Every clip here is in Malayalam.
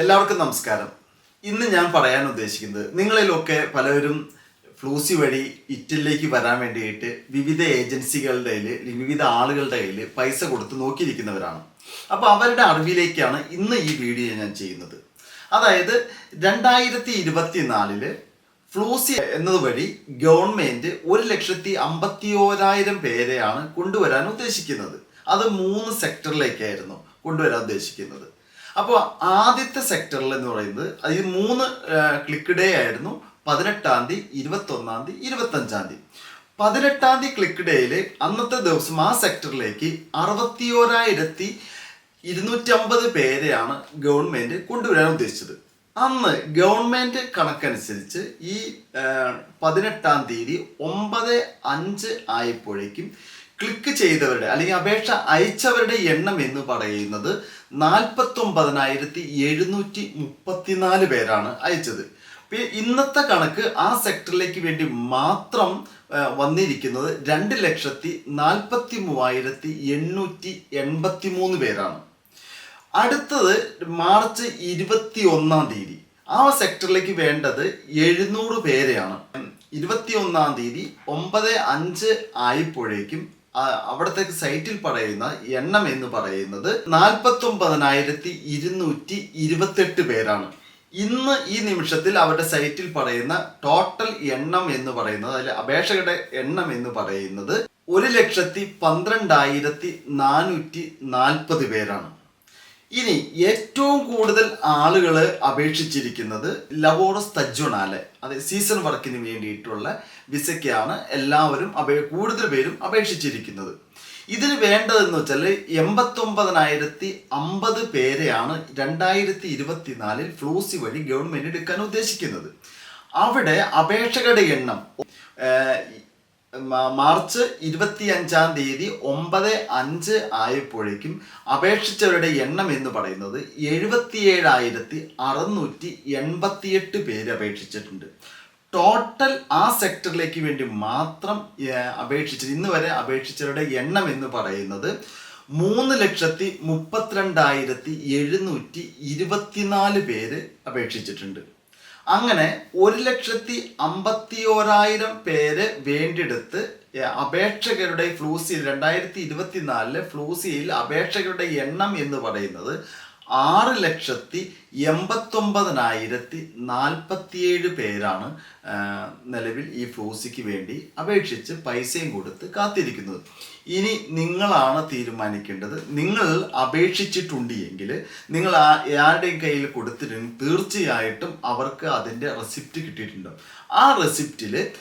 എല്ലാവർക്കും നമസ്കാരം. ഇന്ന് ഞാൻ പറയാൻ ഉദ്ദേശിക്കുന്നത് നിങ്ങളിലൊക്കെ പലരും ഫ്ലൂസി വഴി ഇറ്റലിലേക്ക് വരാൻ വേണ്ടിയിട്ട് വിവിധ ഏജൻസികളുടെ കയ്യിൽ വിവിധ ആളുകളുടെ കയ്യിൽ പൈസ കൊടുത്ത് നോക്കിയിരിക്കുന്നവരാണ്. അപ്പോൾ അവരുടെ അറിവിലേക്കാണ് ഇന്ന് ഈ വീഡിയോ ഞാൻ ചെയ്യുന്നത്. അതായത് രണ്ടായിരത്തി ഇരുപത്തി നാലിൽ ഫ്ലൂസി എന്നത് വഴി ഗവൺമെന്റ് ഒരു ലക്ഷത്തി അമ്പത്തി ഓരായിരം പേരെയാണ് കൊണ്ടുവരാൻ ഉദ്ദേശിക്കുന്നത്. അത് മൂന്ന് സെക്ടറിലേക്കായിരുന്നു കൊണ്ടുവരാൻ ഉദ്ദേശിക്കുന്നത്. അപ്പോൾ ആദ്യത്തെ സെക്ടറിൽ എന്ന് പറയുന്നത് അത് മൂന്ന് ക്ലിക്ക് ഡേ ആയിരുന്നു. പതിനെട്ടാം തീയതി ഇരുപത്തൊന്നാം തീയതി ഇരുപത്തഞ്ചാം തീയതി. പതിനെട്ടാം തീയതി ക്ലിക്ക് ഡേയിൽ അന്നത്തെ ദിവസം ആ സെക്ടറിലേക്ക് അറുപത്തിയോരായിരത്തി ഇരുന്നൂറ്റമ്പത് പേരെയാണ് ഗവൺമെന്റ് കൊണ്ടുവരാൻ ഉദ്ദേശിച്ചത്. അന്ന് ഗവൺമെന്റ് കണക്കനുസരിച്ച് ഈ പതിനെട്ടാം തീയതി ഒമ്പത് അഞ്ച് ആയപ്പോഴേക്കും ക്ലിക്ക് ചെയ്തവരുടെ അല്ലെങ്കിൽ അപേക്ഷ അയച്ചവരുടെ എണ്ണം എന്ന് പറയുന്നത് നാൽപ്പത്തി ഒമ്പതിനായിരത്തി എഴുന്നൂറ്റി മുപ്പത്തിനാല് പേരാണ് അയച്ചത്. ഇന്നത്തെ കണക്ക് ആ സെക്ടറിലേക്ക് വേണ്ടി മാത്രം വന്നിരിക്കുന്നത് രണ്ട് ലക്ഷത്തി നാൽപ്പത്തി മൂവായിരത്തി എണ്ണൂറ്റി എൺപത്തി മൂന്ന് പേരാണ്. അടുത്തത് മാർച്ച് ഇരുപത്തി ഒന്നാം തീയതി. ആ സെക്ടറിലേക്ക് വേണ്ടത് എഴുന്നൂറ് പേരെയാണ്. ഇരുപത്തി ഒന്നാം തീയതി ഒമ്പത് അഞ്ച് ആയപ്പോഴേക്കും അവിടത്തെ സൈറ്റിൽ പറയുന്ന എണ്ണം എന്ന് പറയുന്നത് നാൽപ്പത്തി ഒമ്പതിനായിരത്തി ഇരുന്നൂറ്റി ഇരുപത്തെട്ട് പേരാണ്. ഇന്ന് ഈ നിമിഷത്തിൽ അവരുടെ സൈറ്റിൽ പറയുന്ന ടോട്ടൽ എണ്ണം എന്ന് പറയുന്നത് അതിൽ അപേക്ഷകരുടെ എണ്ണം എന്ന് പറയുന്നത് ഒരു ലക്ഷത്തി പന്ത്രണ്ടായിരത്തി നാനൂറ്റി നാൽപ്പത് പേരാണ്. ഇനി ഏറ്റവും കൂടുതൽ ആളുകൾ അപേക്ഷിച്ചിരിക്കുന്നത് ലവോറസ് തജ്ജുണാലെ അത് സീസൺ വർക്കിന് വേണ്ടിയിട്ടുള്ള വിസയ്ക്കാണ് എല്ലാവരും അപേ കൂടുതൽ പേരും അപേക്ഷിച്ചിരിക്കുന്നത്. ഇതിന് വേണ്ടതെന്ന് വെച്ചാൽ എൺപത്തൊമ്പതിനായിരത്തി അമ്പത് പേരെയാണ് രണ്ടായിരത്തി ഇരുപത്തിനാലിൽ ഫ്ലൂസി വഴി ഗവൺമെന്റ് എടുക്കാൻ ഉദ്ദേശിക്കുന്നത്. അവിടെ അപേക്ഷകരുടെ എണ്ണം മാർച്ച് ഇരുപത്തി അഞ്ചാം തീയതി ഒമ്പത് അഞ്ച് ആയപ്പോഴേക്കും അപേക്ഷിച്ചവരുടെ എണ്ണം എന്ന് പറയുന്നത് എഴുപത്തിയേഴായിരത്തി അറുന്നൂറ്റി എൺപത്തിയെട്ട് പേര് അപേക്ഷിച്ചിട്ടുണ്ട്. ടോട്ടൽ ആ സെക്ടറിലേക്ക് വേണ്ടി മാത്രം അപേക്ഷിച്ചത് ഇന്ന് വരെ അപേക്ഷിച്ചവരുടെ എണ്ണം എന്ന് പറയുന്നത് മൂന്ന് ലക്ഷത്തി മുപ്പത്തിരണ്ടായിരത്തി എഴുന്നൂറ്റി ഇരുപത്തിനാല് പേര് അപേക്ഷിച്ചിട്ടുണ്ട്. അങ്ങനെ ഒരു ലക്ഷത്തി അമ്പത്തി ഓരായിരം പേര് വേണ്ടിയെടുത്ത് അപേക്ഷകരുടെ ഫ്ലൂസിയിൽ രണ്ടായിരത്തി ഇരുപത്തിനാലിലെ ഫ്ലൂസിയിൽ അപേക്ഷകരുടെ എണ്ണം എന്ന് പറയുന്നത് ആറ് ലക്ഷത്തി എൺപത്തൊമ്പതിനായിരത്തി നാൽപ്പത്തിയേഴ് പേരാണ് നിലവിൽ ഈ ഫോസിക്ക് വേണ്ടി അപേക്ഷിച്ച് പൈസയും കൊടുത്ത് കാത്തിരിക്കുന്നത്. ഇനി നിങ്ങളാണ് തീരുമാനിക്കേണ്ടത്. നിങ്ങൾ അപേക്ഷിച്ചിട്ടുണ്ട് എങ്കിൽ നിങ്ങൾ ആ- ആരുടെയും കയ്യിൽ കൊടുത്തിട്ടുണ്ട് തീർച്ചയായിട്ടും അവർക്ക് അതിന്റെ റെസിപ്റ്റ് കിട്ടിയിട്ടുണ്ടാവും ആ റെസിപ്റ്റിൽ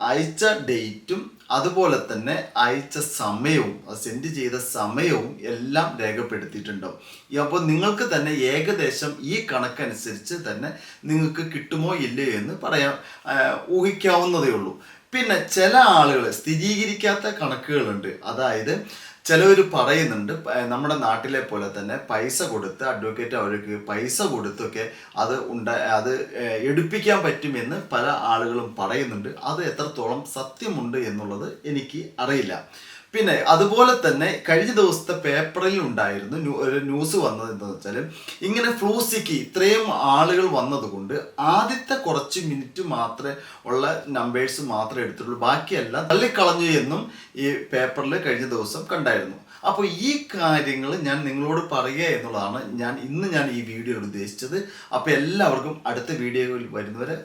അയച്ച ഡേറ്റും അതുപോലെ തന്നെ അയച്ച സമയവും സെൻഡ് ചെയ്ത സമയവും എല്ലാം രേഖപ്പെടുത്തിയിട്ടുണ്ടാവും അപ്പോൾ നിങ്ങൾക്ക് തന്നെ ഏകദേശം ഈ കണക്കനുസരിച്ച് തന്നെ നിങ്ങൾക്ക് കിട്ടുമോ ഇല്ലയോ എന്ന് പറയാൻ ഊഹിക്കാവുന്നതേ ഉള്ളൂ. പിന്നെ ചില ആളുകൾ സ്ഥിരീകരിക്കാത്ത കണക്കുകളുണ്ട്. അതായത് ചിലവർ പറയുന്നുണ്ട് നമ്മുടെ നാട്ടിലെ പോലെ തന്നെ പൈസ കൊടുത്ത് അഡ്വക്കേറ്റ് അവർക്ക് പൈസ കൊടുത്തൊക്കെ അത് ഉണ്ട അത് എടുപ്പിക്കാൻ പറ്റുമെന്ന് പല ആളുകളും പറയുന്നുണ്ട്. അത് എത്രത്തോളം സത്യമുണ്ട് എന്നുള്ളത് എനിക്ക് അറിയില്ല. പിന്നെ അതുപോലെ തന്നെ കഴിഞ്ഞ ദിവസത്തെ പേപ്പറിൽ ഉണ്ടായിരുന്നു ഒരു ന്യൂസ് വന്നത് എന്താണെന്ന് വെച്ചാൽ ഇങ്ങനെ ഫ്ലൂസിക്ക് ഇത്രയും ആളുകൾ വന്നതുകൊണ്ട് ആദ്യത്തെ കുറച്ച് മിനിറ്റ് മാത്രമേ ഉള്ള നമ്പേഴ്സ് മാത്രമേ എടുത്തിട്ടുള്ളൂ. ബാക്കിയെല്ലാം തള്ളിക്കളഞ്ഞു എന്നും ഈ പേപ്പറിൽ കഴിഞ്ഞ ദിവസം കണ്ടായിരുന്നു. അപ്പോൾ ഈ കാര്യങ്ങൾ ഞാൻ നിങ്ങളോട് പറയുക എന്നുള്ളതാണ് ഞാൻ ഇന്ന് ഞാൻ ഈ വീഡിയോ ഉദ്ദേശിച്ചത്. അപ്പോൾ എല്ലാവർക്കും അടുത്ത വീഡിയോയിൽ വരുന്നവരെ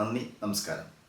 നന്ദി നമസ്കാരം.